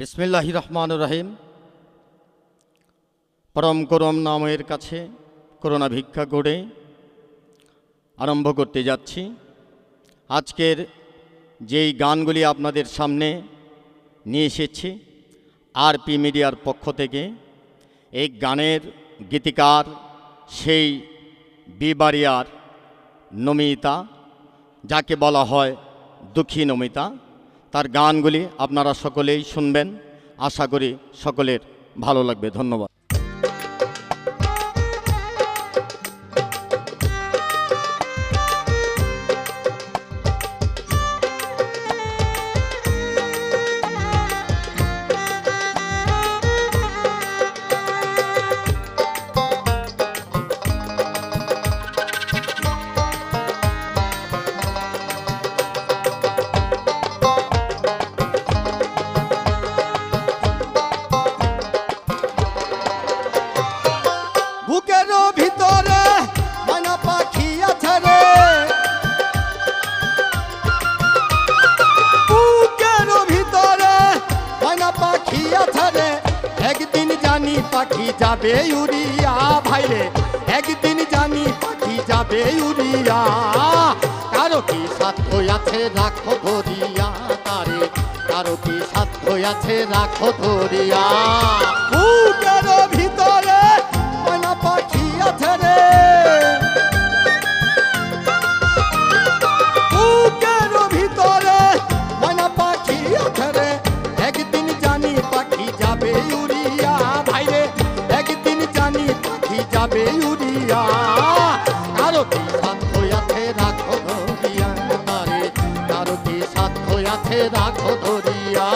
বিসমিল্লাহ রহমান রহিম। পরম করম নামের কাছে করোনা ভিক্ষা করে আরম্ভ করতে যাচ্ছি। আজকের যেই গানগুলি আপনাদের সামনে নিয়ে এসেছি আর পি মিডিয়ার পক্ষ থেকে, এই গানের গীতিকার সেই বিবারিয়ার নমিতা, যাকে বলা হয় দুঃখী নমিতা তার গানগুলি আপনারা সকলেই শুনবেন। আশা করি সকলের ভালো লাগবে। ধন্যবাদ। জানি পাখি যাবে উড়িয়া ভাই রে একদিন জানি পাখি যাবে উড়িয়া কারও কি সাধ্য আছে, রাখো ধরিয়া তারে। কারও কি সাধ্য আছে, রাখো ধরিয়া। যাবে উড়িয়া রাখো ধরিয়া?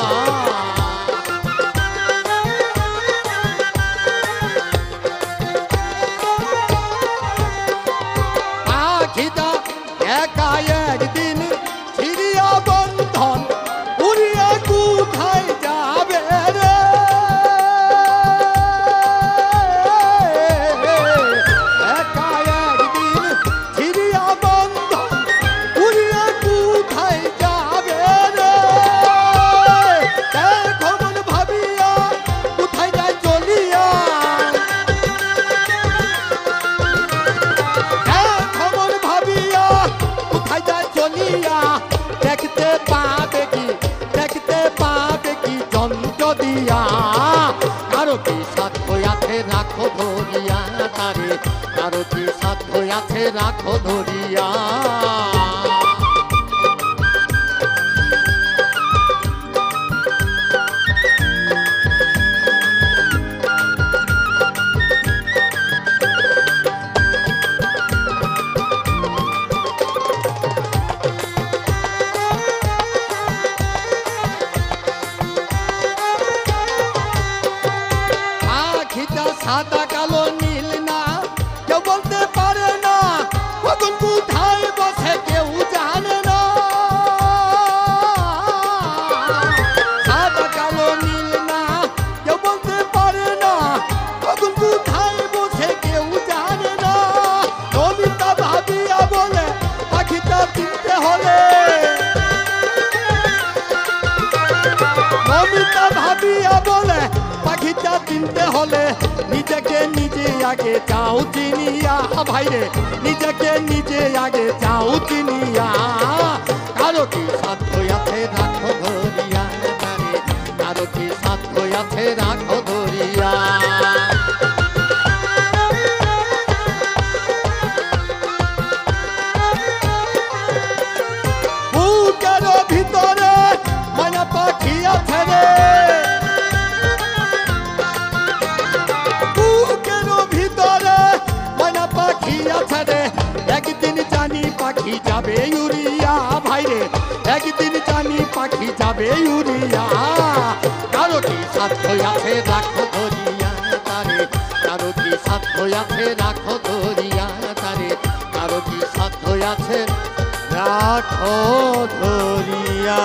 তারে কারও কি সাধ্য আছে রাখো ধরিয়া। সাদা বলে, পাখিটা চিনতে হলে নিজেকে নিজে আগে চাও চিনিয়া। নিজেকে নিজে আগে চাও চিনিয়া। কারও কি সাধ্য আছে রাখো ধরিয়া। কারও কি সাধ্য আছে রাখো ধরিয়া। যাবে ইউরিয়া। ভাইরে একদিন জানি পাখি যাবে ইউরিয়া। কারও কি সাধ্য আছে, রাখো ধরিয়া তারে। কারও কি সাধ্য আছে, রাখো ধরিয়া তারে। কারও কি সাধ্য আছে, রাখো ধরিয়া।